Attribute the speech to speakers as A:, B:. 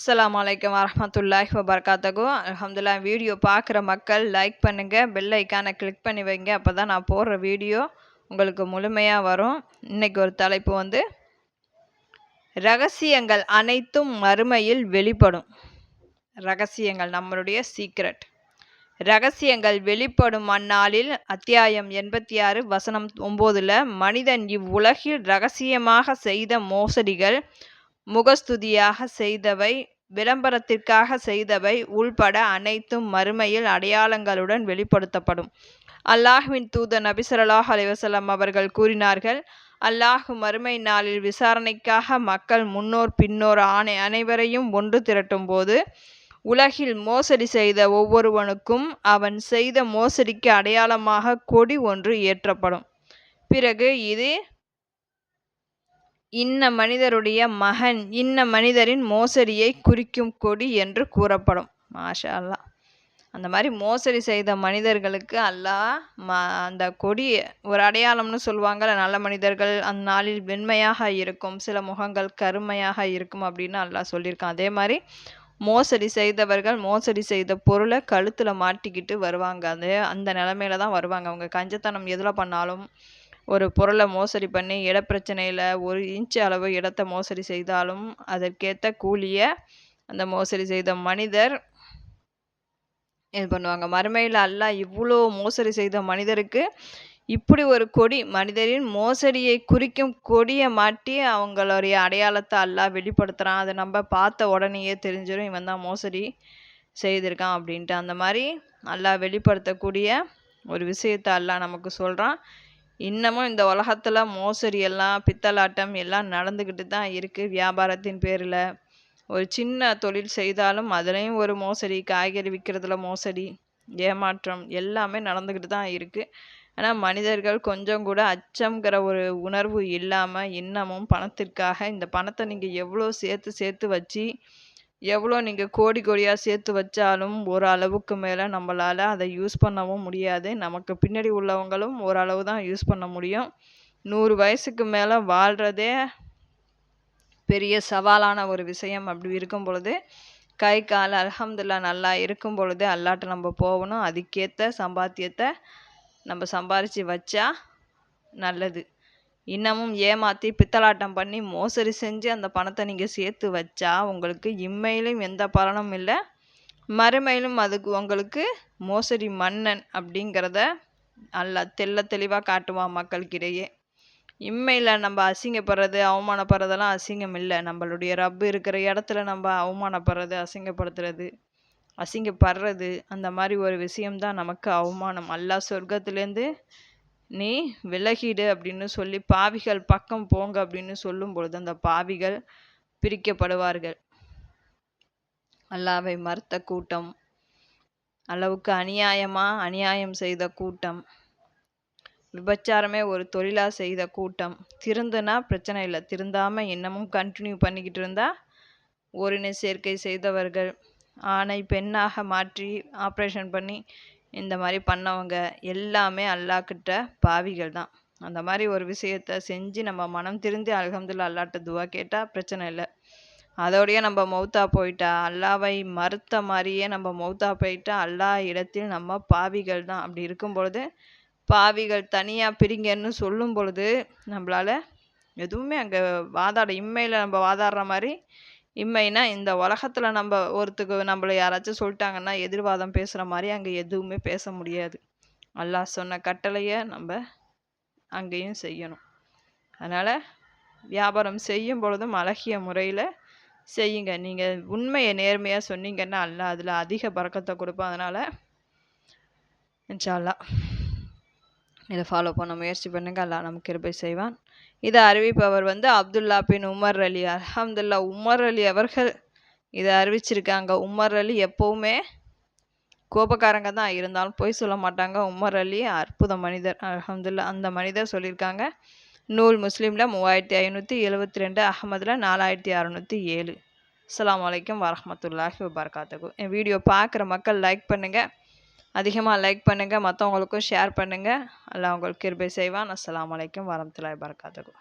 A: அஸ்லாம் வலைக்கம் வரமத்துல்லாஹ் வபர்காத்தகோ அலமதுல்லா வீடியோ பார்க்குற மக்கள் லைக் பண்ணுங்கள் பெல் ஐக்கானை கிளிக் பண்ணி வைங்க. அப்போ தான் நான் போடுற வீடியோ உங்களுக்கு முழுமையாக வரும். இன்றைக்கி ஒரு தலைப்பு வந்து ரகசியங்கள் அனைத்தும் மறுமையில் வெளிப்படும். ரகசியங்கள் நம்மளுடைய சீக்ரெட் ரகசியங்கள் வெளிப்படும் அந்நாளில் அத்தியாயம் எண்பத்தி ஆறு வசனம் ஒம்போதில் மனிதன் இவ்வுலகில் ரகசியமாக செய்த மோசடிகள் முகஸ்துதியாக செய்தவை விளம்பரத்திற்காக செய்தவை உள்பட அனைத்தும் மறுமையில் அடையாளங்களுடன் வெளிப்படுத்தப்படும். அல்லாஹுவின் தூத நபி அலைவசலம் அவர்கள் கூறினார்கள் அல்லாஹு மறுமை நாளில் விசாரணைக்காக மக்கள் முன்னோர் பின்னோர் ஆணை அனைவரையும் ஒன்று திரட்டும் போது உலகில் மோசடி செய்த ஒவ்வொருவனுக்கும் அவன் செய்த மோசடிக்கு அடையாளமாக கொடி ஒன்று ஏற்றப்படும். பிறகு இது இன்ன மனிதருடைய மகன் இன்ன மனிதரின் மோசடியை குறிக்கும் கொடி என்று கூறப்படும். மாஷா அல்லா அந்த மாதிரி மோசடி செய்த மனிதர்களுக்கு அல்லாஹ் ம அந்த கொடி ஒரு அடையாளம்னு சொல்லுவாங்கள்ல நல்ல மனிதர்கள் அந்த நாளில் வெண்மையாக இருக்கும் சில முகங்கள் கருமையாக இருக்கும் அப்படின்னு அல்லாஹ் சொல்லியிருக்கான். அதே மாதிரி மோசடி செய்தவர்கள் மோசடி செய்த பொருளை கழுத்தில் மாட்டிக்கிட்டு வருவாங்க. அது அந்த நிலமையில தான் வருவாங்க. அவங்க கஞ்சத்தனம் எதில் பண்ணாலும் ஒரு பொருளை மோசடி பண்ணி இடப்பிரச்சனையில் ஒரு இன்ச் அளவு இடத்த மோசடி செய்தாலும் அதற்கேற்ற கூலியை அந்த மோசடி செய்த மனிதர் இது பண்ணுவாங்க? மறுமையில் அல்ல இவ்வளோ மோசடி செய்த மனிதருக்கு இப்படி ஒரு கொடி மனிதரின் மோசடியை குறிக்கும் கொடியை மாட்டி அவங்களுடைய அடையாளத்தை அல்லா வெளிப்படுத்துகிறான் அதை நம்ம பார்த்த உடனேயே தெரிஞ்சிடும் இவன் தான் மோசடி செய்திருக்கான் அப்படின்ட்டு. அந்த மாதிரி அல்லா வெளிப்படுத்தக்கூடிய ஒரு விஷயத்தை அல்லா நமக்கு சொல்கிறான் இன்னமும் இந்த உலகத்தில் மோசடி எல்லாம் பித்தலாட்டம் எல்லாம் நடந்துக்கிட்டு தான் இருக்குது வியாபாரத்தின் பேரில். ஒரு சின்ன தொழில் செய்தாலும் அதுலேயும் ஒரு மோசடி காய்கறி விற்கிறதுல மோசடி ஏமாற்றம் எல்லாமே நடந்துக்கிட்டு தான் இருக்குது ஆனால் மனிதர்கள் கொஞ்சம் கூட அச்சங்கிற ஒரு உணர்வு இல்லாமல் இன்னமும் பணத்திற்காக இந்த பணத்தை நீங்கள் எவ்வளோ சேர்த்து சேர்த்து வச்சு எவ்வளோ நீங்கள் கோடி கோடியாக சேர்த்து வச்சாலும் ஒரு அளவுக்கு மேலே நம்மளால் அதை யூஸ் பண்ணவும் முடியாது. நமக்கு பின்னாடி உள்ளவங்களும் ஓரளவு தான் யூஸ் பண்ண முடியும். நூறு வயசுக்கு மேலே வாழ்கிறதே பெரிய சவாலான ஒரு விஷயம். அப்படி இருக்கும் பொழுது கை கால் அலமதுல்லா நல்லா இருக்கும் பொழுது அல்லாட்ட நம்ம போகணும். அதுக்கேற்ற சம்பாத்தியத்தை நம்ம சம்பாரித்து வச்சா நல்லது. இன்னமும் ஏமாற்றி பித்தலாட்டம் பண்ணி மோசடி செஞ்சு அந்த பணத்தை நீங்கள் சேர்த்து வச்சா உங்களுக்கு இம்மையிலும் எந்த பலனும் இல்லை. மறுமையிலும் அதுக்கு உங்களுக்கு மோசடி மன்னன் அப்படிங்கிறத நல்லா தெல்ல தெளிவாக காட்டுவான் மக்களுக்கிடையே இம்மையில் நம்ம அசிங்கப்படுறது அவமானப்படுறதெல்லாம் அசிங்கம் இல்லை. நம்மளுடைய ரப்பு இருக்கிற இடத்துல நம்ம அவமானப்படுறது அசிங்கப்படுத்துறது அசிங்கப்படுறது அந்த மாதிரி ஒரு விஷயம்தான் நமக்கு அவமானம். அல்லா சொர்க்கத்துலேருந்து நீ விலகிடு அப்படின்னு சொல்லி பாவிகள் பக்கம் போங்க அப்படின்னு சொல்லும் பொழுது அந்த பாவிகள் பிரிக்கப்படுவார்கள். அல்லாவை மறுத்த கூட்டம் அளவுக்கு அநியாயமா அநியாயம் செய்த கூட்டம் விபச்சாரமே ஒரு தொழிலாக செய்த கூட்டம். திருந்துனா பிரச்சனை இல்லை. திருந்தாமல் இன்னமும் கண்டினியூ பண்ணிக்கிட்டு இருந்தால் ஓரின சேர்க்கை செய்தவர்கள். ஆணை பெண்ணாக மாற்றி ஆப்ரேஷன் பண்ணி இந்த மாதிரி பண்ணவங்க எல்லாமே அல்லாக்கிட்ட பாவிகள் தான். அந்த மாதிரி ஒரு விஷயத்த செஞ்சு நம்ம மனம் திருந்தி அலகம்துல்லா அல்லாட்ட துவா கேட்டால் பிரச்சனை இல்லை. அதோடையே நம்ம மௌத்தா போயிட்டா அல்லாவை மறுத்த மாதிரியே நம்ம மௌத்தா போயிட்டா அல்லா இடத்தில் நம்ம பாவிகள் தான். அப்படி இருக்கும் பொழுது பாவிகள் தனியாக பிரிங்கன்னு சொல்லும் பொழுது நம்மளால் எதுவுமே அங்கே வாதாட இம்மையில் நம்ம வாதாடுற மாதிரி இம்மைனா இந்த உலகத்தில் நம்ம ஒருத்துக்கு நம்மளை யாராச்சும் சொல்லிட்டாங்கன்னா எதிர்வாதம் பேசுகிற மாதிரி அங்கே எதுவுமே பேச முடியாது. அல்லாஹ் சொன்ன கட்டளையை நம்ம அங்கேயும் செய்யணும். அதனால் வியாபாரம் செய்யும் பொழுதும் அழகிய முறையில் செய்யுங்க. நீங்கள் உண்மையை நேர்மையாக சொன்னீங்கன்னா அல்ல அதில் அதிக பறக்கத்தை கொடுப்போம் அதனால் இன்ஷால்லா இதை ஃபாலோ பண்ண முயற்சி பண்ணுங்கள் அல்லா நமக்கு கிருபை செய்வான். இதை அறிவிப்பவர் வந்து அப்துல்லா பின் உமர் அலி. அலமதுல்லா உமர் அலி அவர்கள் இதை அறிவிச்சிருக்காங்க. உமர் அலி எப்போவுமே கோபக்காரங்க தான். இருந்தாலும் போய் சொல்ல மாட்டாங்க. உமர் அலி அற்புத மனிதர். அலமதுல்லா அந்த மனிதர் சொல்லியிருக்காங்க. நூல் முஸ்லீமில் மூவாயிரத்தி ஐநூற்றி எழுபத்தி ரெண்டு அகமதில் நாலாயிரத்தி அறநூற்றி ஏழு. அஸ்லாம் வலைக்கம் வரமத்துல்லாஹி வபர்காத்துக்கும் என் வீடியோ பார்க்குற மக்கள் லைக் பண்ணுங்கள் அதிகமாக லைக் பண்ணுங்கள் மற்றவங்களுக்கும் ஷேர் பண்ணுங்கள் எல்லாம் உங்களுக்கு கிருபை செய்வான். அஸ்லாம் வலைக்கம் வரமத்துல்லாய் வரகாத்துக்கும்